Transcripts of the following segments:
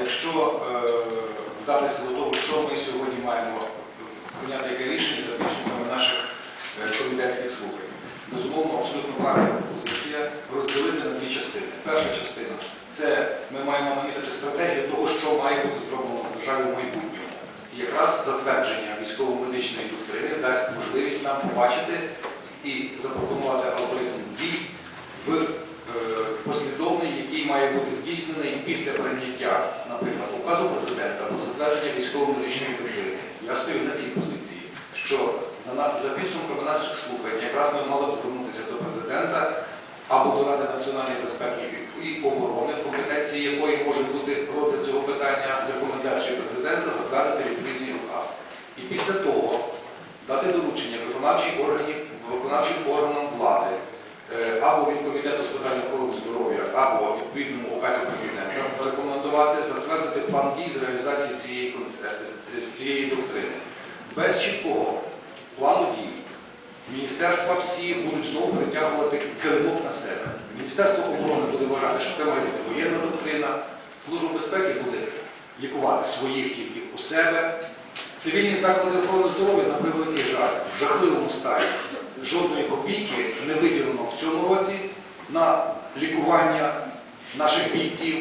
якщо е, вдатися до того, що ми сьогодні маємо прийняти яке рішення за підсумками наших е, комітетських слухань, безумовно, абсолютно правильна позиція розділити на дві частини. Перша частина це ми маємо намітити стратегію того, що має бути зроблено в державі в майбутньому. І якраз затвердження військово-медичної доктрини дасть можливість нам побачити і запропонувати. Має бути здійснений після прийняття, наприклад, указу президента про затвердження військово-медичної доктрини. Я стою на цій позиції, що за, підсумками наших слухань якраз ми мали б звернутися до президента або до Ради національної безпеки і оборони, в компетенції якої може бути розгляд цього питання з рекомендацією президента затвердити відповідний указ. І після того дати доручення виконавчих органів, виконавчим органам влади е, або від комітету з питань відповідному указі президента рекомендувати затвердити план дій з реалізації цієї цієї доктрини. Без чіткого плану дій міністерства всі будуть знову притягувати килимок на себе. Міністерство оборони буде вважати, що це має бути воєнна доктрина, Служба безпеки буде лікувати своїх тільки у себе. Цивільні заклади охорони здоров'я, на превеликий жаль, в жахливому стані. Жодної копійки не виділено в цьому році на лікування наших бійців.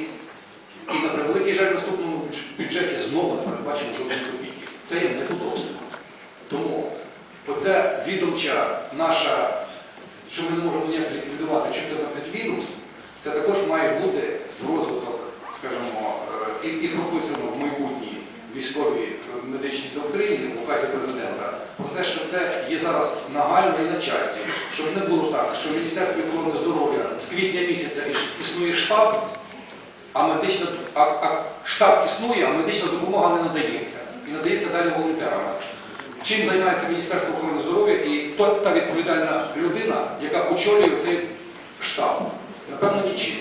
І на превеликий жаль, в наступному бюджеті знову не передбачено жодних копійки. Це є неподобство. Тому оце відомча наша, що ми не можемо ніяк ліквідувати 14 вірусів, це також має бути в розвиток, скажімо, е, і, і прописано в майбутній військовій е, медичній доктрині в указі президента про те, що це є зараз нагально і на часі, щоб не було так, що в Міністерстві охорони здоров'я з квітня місяця існує штаб, а медична а, а штаб існує, а медична допомога не надається. І надається далі волонтерами. Чим займається Міністерство охорони здоров'я і хто та відповідальна людина, яка очолює цей штаб? Напевно, нічим.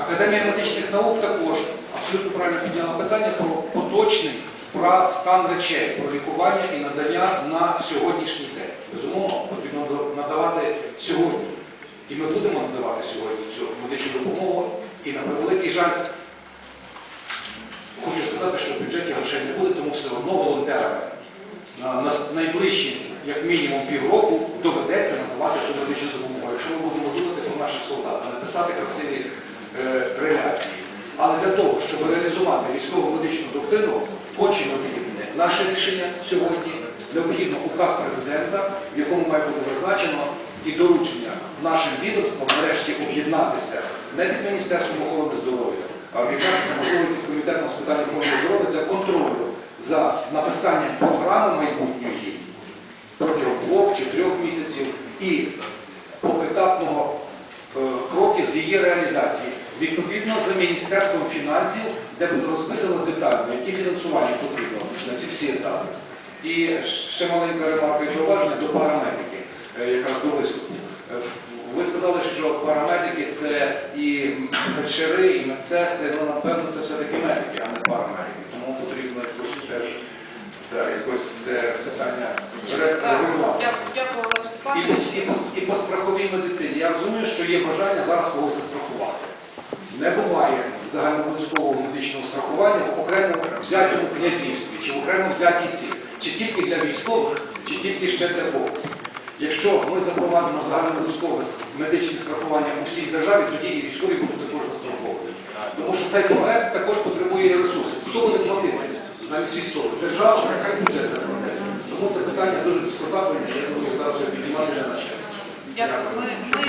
Академія медичних наук також абсолютно правильно підняла питання про поточний справ, стан речей, про лікування і надання на сьогоднішній день. Безумовно, потрібно надавати сьогодні. І ми будемо надавати сьогодні цю медичну допомогу. І на превеликий жаль, хочу сказати, що в бюджеті грошей не буде, тому все одно волонтерами на, на найближчі, як мінімум, півроку доведеться надавати цю медичну допомогу. Якщо ми будемо думати про наших солдат, не красиві е, реляції. Але для того, щоб реалізувати військово медичну доктрину, конче необхідне наше рішення сьогодні, необхідно указ президента, в якому має бути зазначено і доручення нашим відомствам нарешті об'єднатися не під Міністерством охорони здоров'я, а об'єднатися можливо під комітетом з питань охорони здоров'я для контролю за написанням програми майбутньої протягом двох чи трьох місяців і Відповідно за Міністерством фінансів, де буде розписано детально, які фінансування потрібно на ці всі етапи. І ще маленька ремарка і зауваження до парамедиків, е, якраз до виступу. Е, Ви сказали, що парамедики це і фельдшери, і медсестри, ну напевно це все-таки медики, а не парамедики. Тому потрібно якось теж так, якось це питання регулювати. і, і по страховій медицині. Я розумію, що є бажання зараз когось застрахувати. Не буває загальнообов'язкового медичного страхування в окремо взятому князівстві, чи в окремо взятій ці, чи тільки для військових, чи тільки ще для когось. Якщо ми запровадимо загальнообов'язкове медичне страхування у всій державі, тоді і військові будуть також застраховані. Тому що цей проект також потребує ресурсів. Хто буде платити на всі сторони? Держава, яка бюджет заплатить. Тому це питання дуже дискутабельне, я думаю, зараз піднімати не на час. Дякую.